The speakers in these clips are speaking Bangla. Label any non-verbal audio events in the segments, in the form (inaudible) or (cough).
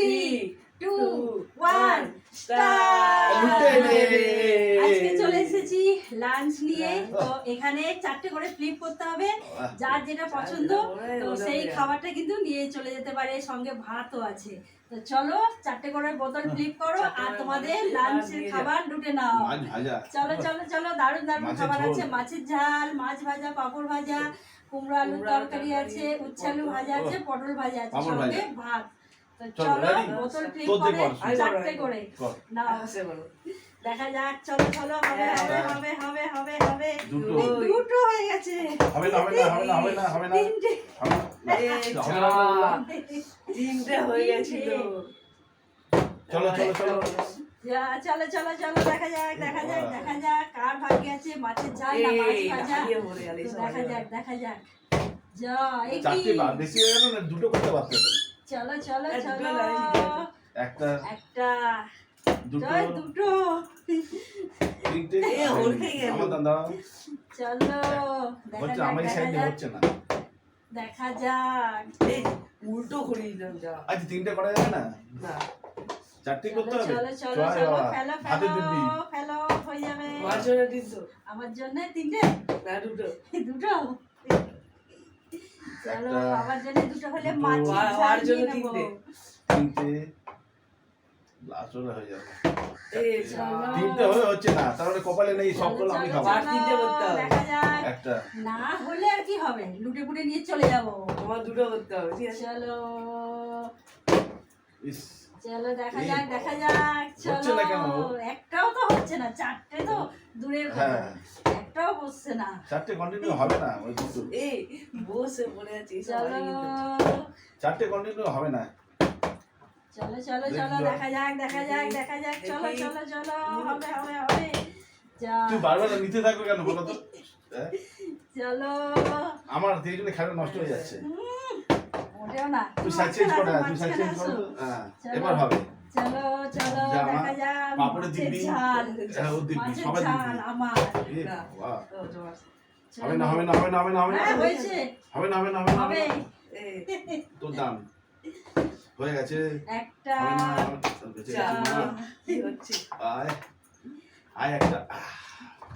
থ্রি টু ওয়ান আজকে চলে এসেছি লাঞ্চ নিয়ে। তো এখানে চারটে করে ফ্লিপ করতে হবে। যার যেটা পছন্দ তো সেই খাবারটা কিন্তু নিয়ে চলে যেতে পারে। সঙ্গে ভাতও আছে। তো চলো চারটে করে বোতল ফ্লিপ করো আর তোমাদের লাঞ্চের খাবার লুটে নাও। চলো চলো চলো দারুণ দারুণ খাবার আছে। মাছের ঝাল মাছ ভাজা পাপড় ভাজা কুমড়ো আলুর তরকারি আছে তরকারি, উচ্ছে আলু ভাজা আছে পটল ভাজা আছে সঙ্গে ভাত। চলো? বোতল তোর করে। চারটে করে। নাও দেখা যাক চলো চলো হবে হবে হ্যাঁ। হবে হবে হবে হবে দুটো হয়ে গেছে হবে না হবে না হবে না হবে না হবে না তিনটে হবে না। হবে না, হবে না। তিনটে হয়ে গেছিল চলো চলো চলো যা, চলো চলো চলো দেখা যাক দেখা যাক দেখা যাক কার ভাগ্যে আছে মাছের ঝাল না মাছ ভাজা। দেখা যাক দেখা যাক যা এই কি চারটে বেশি হয়ে গেল না দুটো করতে পারতে হবে। চলো চলো চলো। একটা একটা দুটো। দুটো। চলো দেখা হচ্ছে যাক। আমার সাইডে হচ্ছে না। দেখা যাক। উল্টো করে দিলাম যা। আজ তিনটে করা যাবে না? না। চারটে চলো করতে হবে? চলো চলো চলো ফেলো ফেলো ফেলো হয়ে যাবে। আমার জন্য তিনটে? না দুটো। দুটো? চলো একটা, জন্য দুটো হলে দুটো, আর- আর জন্য তিনটে। তিনটে। লাস্ট হয়ে যাবে। তিনটে হয়ে হচ্ছে না তাহলে কপালে নেই সব আমি খাব। আর তিনটে করতে হবে। একটা। না হলে আর কি হবে? লুটে পুটে নিয়ে চলে যাব। তোমার দুটো করতে হবে চলো। ইস। চলো দেখা যাক দেখা যাক চলো। একটাও তো হচ্ছে না চারটে তো দূরের কথা। হ্যাঁ। একটাও বসছে না। চারটে কন্টিনিউ হবে না ওই দুটো এই বসে পড়ে আছে চলো। চারটে কন্টিনিউ হবে না। চলো চলো চলো দেখা। যাক দেখা যাক দেখা যাক। চলো চলো চলো হবে হবে হবে। তুই বারবার নিতে থাকো কেন বলো তো? (laughs) হ্যাঁ? চলো। আমার জন্য খেলা নষ্ট হয়ে যাচ্ছে। তুই সাইড চেঞ্জ কর তুই সাইড চেঞ্জ কর। আসো। তো। হ্যাঁ চলো। এবার হবে। চলো চলো দেখা যাক। পাপড়ে দিবি। হ্যাঁ ও দিবি সবাই দিবি আমার এ না। বাবা, ও, তোমার। হবে না হবে না হবে না হবে না হবে না। হ্যাঁ হয়েছে। হবে না হবে না হবে না হবে তোর দাম। হয়ে গেছে। একটা হবে আয় আয় একটা।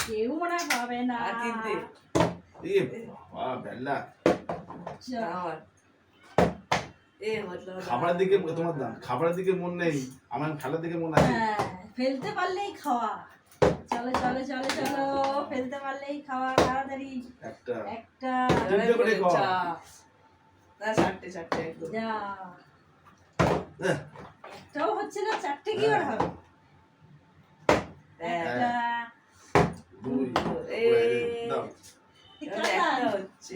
কেউ মনে হয় না। তিনটে। এ বাবা না। খাবারের দিকে তোমার দাম খাবারের দিকে মন নেই আমার খেলার দিকে মন আছে। হ্যাঁ ফেলতে পারলেই খাওয়া। চলো চলো চলো চলো ফেলতে পারলেই খাওয়া তাড়াতাড়ি। একটা। একটা। তিনটে করে কর। না চারটে চারটে একদম। যা। একটাও হচ্ছে না চারটে কি করে হবে? একটা। দুই। এই, একটা হচ্ছে।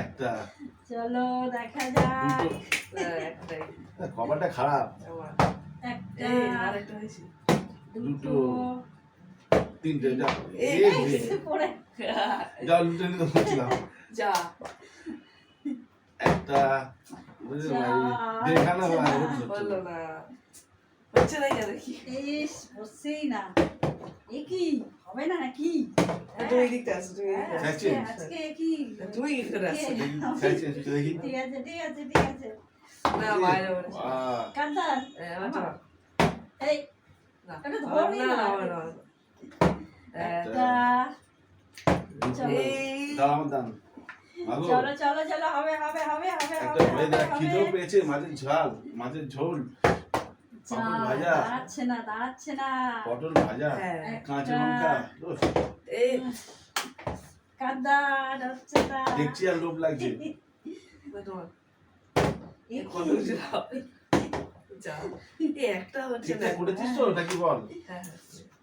একটা। চলো দেখা যাক। খবরটা খারাপ। দুটো তিনটে যা। এই, এ, এই, এ, পরে। যা লুটে নিতে হচ্ছিলাম যা। একটা হয় না। না। হচ্ছে না কেন কি? ইস বসছেই না। এ কি? হবে না নাকি? আসো তুমি হ্যাঁ, আজকে আচ্ছা। আজকে কি? আসো। দেখি। ঠিক আছে ঠিক আছে ঠিক আছে। না বাইরে বলেছে বাহ, কান্দার আমার তো এই না এটা না না না। না না, না। একটা, তা দুটো, চলো। এই দাও আমার দাম চলো চলো চলো হবে হবে হবে হবে একটা হবে খিদেও পেয়েছে মাছের ঝাল মাছের ঝোল ভাজা। দাঁড়াচ্ছে না দাঁড়াচ্ছে না পটল ভাজা হ্যাঁ কাঁচা লঙ্কা এই কান্দার হচ্ছে না দেখছি আর লোভ লাগছে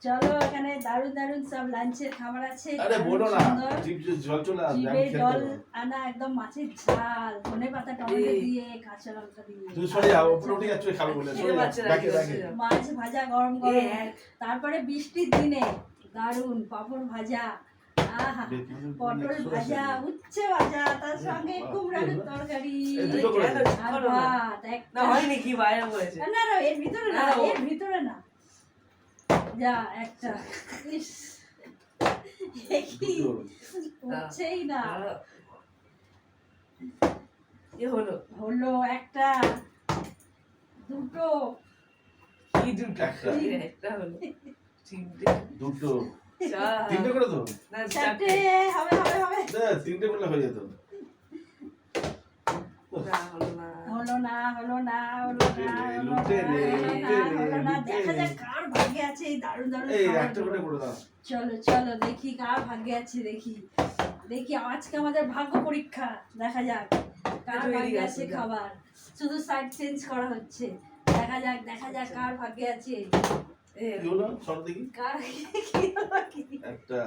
চলো এখানে দারুণ দারুণ সব লাঞ্চের খাবার আছে আরে বলো না জিভ জল চলে আসবে জিভে জল আনা একদম মাছের ঝাল ধনে পাতা টমেটো দিয়ে কাঁচা লঙ্কা দিয়ে। তুই সরে যাও ওপরে উঠে যাচ্ছ খাবে বলে। সরে? মাছ ভাজা গরম গরম। তারপরে বৃষ্টির দিনে দারুণ পাপড় ভাজা। পটল ভাজা উচ্ছে ভাজা তার সঙ্গে কুমড়ার তরকারি। না। একটা না হয়নি কি বাইরে বলেছে। না না এর ভিতরে না এর ভিতরে না। যা একটা। ইস না। এ হলো। হলো একটা দুটো। কি দুটো? একটা। হলো। তিনটে। দুটো। তিনটে করে তো চারটে হবে হবে হবে। তিনটে করলে হয়ে যেত। হলো না। হলো না হলো না হলো না লুটে নে, লুটে নে, হলো না। দেখা যাক কার ভাগ্যে আছে এই দারুণ দারুণ এই একটা করে করে দাও। চলো চলো দেখি কার ভাগ্যে আছে দেখি। দেখি আজকে আমাদের ভাগ্য পরীক্ষা। দেখা যাক কার ভাগ্যে আছে, খাবার। শুধু সাইড চেঞ্জ করা হচ্ছে। দেখা যাক দেখা যাক কার ভাগ্যে আছে। কি হলো? সব দেখি। কার কি হলো কি? একটা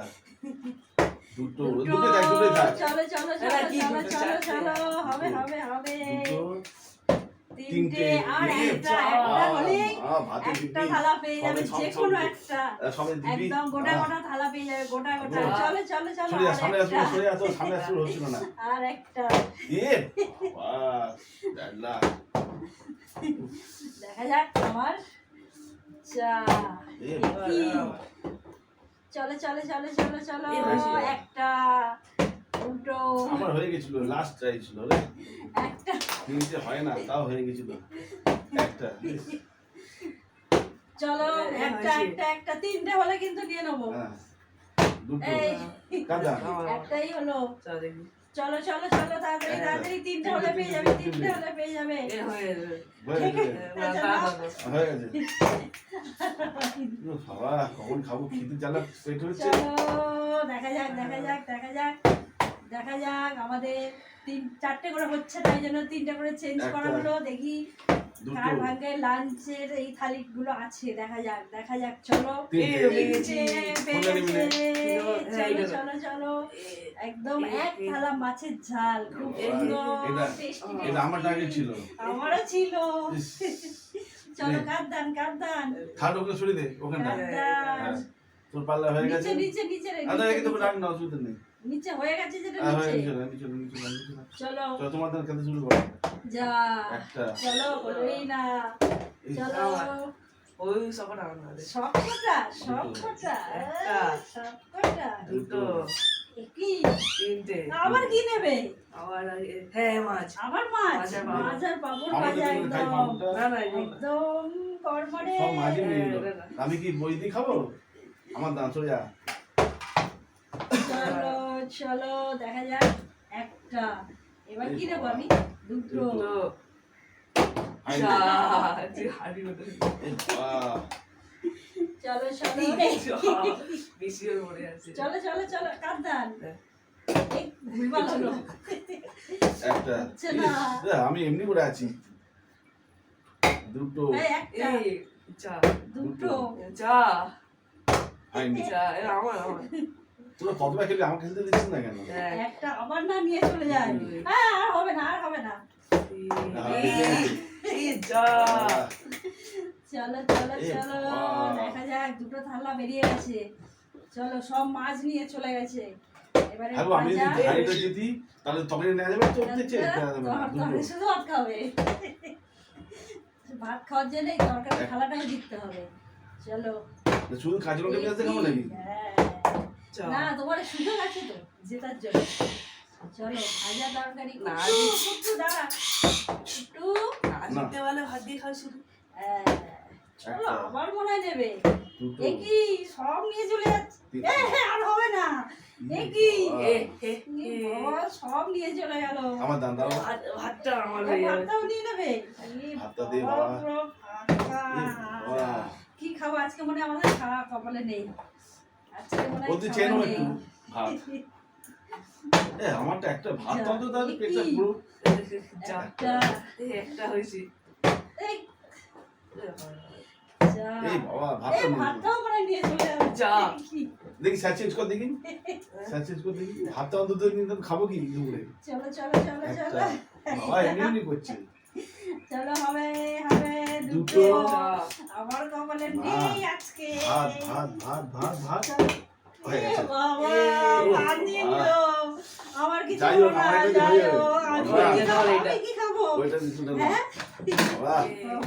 দুটো দুটো। দুটো দুটো থাক চলো চলো চলো চলো চলো চলো হবে হবে হবে। তিনটে তিনটে আর একটা একটা হলেই একটা থালা পেয়ে যাবে যে কোনো একটা। একদম গোটা গোটা থালা পেয়ে যাবে গোটা গোটা। চলো চলো চলো আর সামনে আসো একটা। সরে আসো সামনে আসো হচ্ছিল না। আর একটা। এ দেখা যাক আমার চলো চলো চলো চলো চলো। একটা দুটো। আমার হয়ে গেছিল লাস্ট ট্রাই ছিল রে। একটা। তিনটে হয় না তাও হয়ে গেছিল। একটা চলো একটা একটা একটা তিনটে হলে কিন্তু নিয়ে নেব। হ্যাঁ। দুটো। এই। একটাই হলো। চল দেখি। চলো চলো চলো তাড়াতাড়ি হ্যাঁ। তাড়াতাড়ি তিনটে হলে পেয়ে যাবে তিনটে হলে পেয়ে যাবে। হয়ে হয়ে। হয়ে বাবা কখন খাব? খিদে জ্বালা পেট হচ্ছে। চলো দেখা যাক দেখা যাক দেখা যাক। দেখা যাক আমাদের তিন চারটে করে হচ্ছে তাই জন্য তিনটে করে চেঞ্জ করা হলো। দেখি কার ভাগ্যে লাঞ্চের এই থালিগুলো আছে দেখা যাক দেখা যাক চলো। চলো চলো চলো একদম এক থালা মাছের ঝাল খুব সুন্দর। আমার টার্গেট ছিল। আমারও ছিল। চলো নে। কার দান কার দান থার্ড ওকে সরিয়ে দে দান তোর পাল্লা হয়ে গেছে। নিচে নিচে নিচে রে, আদা নিচে, একে তো নিচে। রাখ না অসুবিধা নেই নিচে হয়ে গেছে যেটা নিচে। নিচে নিচে না, নিচে। না। চলো। চলো তোমার দান খেতে শুরু করো। যা একটা। চলো বলোই না। চলো। ওই সবটা আমার না দে। সব কটা সব কটা একটা। সব কটা। দুটো। কি? তিনটে। আবার কি নেবে? আবার হ্যাঁ মাছ। আবার মাছ? মাছের পাপড়। পাপড় ভাজা একদম। না না একদম কড়মড়ে। আমি কি বই দিয়ে খাব? আমার দান যা। চলো দেখা যাক একটা। এবার কি নেব আমি? দুটো। চলো চলো। হয়ে চলো চলো চলো কাঁদান হ্যাঁ। এ, আমি এমনি করে আছি। দুটো। দুটো। চা। আমার। তোরা কতটা খেলে আমাকে খেলতে দিচ্ছিস না কেন? একটা আবার না নিয়ে চলে যায়। হ্যাঁ আর হবে না আর হবে না। চলো চলো চলো। দেখা যাক দুটো থালা বেরিয়ে গেছে। চলো সব মাছ নিয়ে চলে গেছে। এবারে হ্যাঁ আমি যদি হাড়িটা যেতি তাহলে তরকারি নেওয়া যাবে? তো দেখছে তর- শুধু ভাত খাবে। ভাত খাওয়ার জন্য এই তরকারি থালাটাই দিতে হবে। চলো। শুধু খাব নাকি? হ্যাঁ। চা না তোমার সুযোগ আছে তো জেতার জন্য। চলো ভাজা তরকারি না, কুট্টু, কুট্টু দাঁড়া কুট্টু না জিততে ভাত দিয়ে খাও শুধু। চলো আবার মনে নেবে। কি সব নিয়ে চলে যাচ্ছে। তিন- এ, হে, আর হবে না। এ কি এ এ এ এ বাবা, সব নিয়ে চলে গেল। আমার দান ভাতটা আমার ভাতটাও নিয়ে নেবে। ভাতটা। কি খাব? আজকে মনে হয় আমাদের খাওয়া কপালে নেই। বলতে চেনো একটু ভাত। এ আমারটা একটা ভাত তো তাহলে পেটটা পুরো। চা একটা এই হয়েছে এই, বাবা ভাত এই ভাতটাও মনে নিয়ে চলে যা। দেখি। কর দেখি। কর (laughs) দেখি। ভাতটা অন্তত খাব কি দুপুরে? চলো চলো চলো চলো। বাবা এমনি এমনি করছে। চলো হবে হবে দুটো। আমার কপালে নেই আজকে ভাত ভাত ভাত ভাত ভাত হয়ে গেছে বাবা ভাত নিয়ে বাহ। আমার কিছু যাই হোক, আমার এটা হয়ে যাবে। আমি কি খাব? আমি কি খাব ওইটা দিচ্ছিল না? বাবা এ,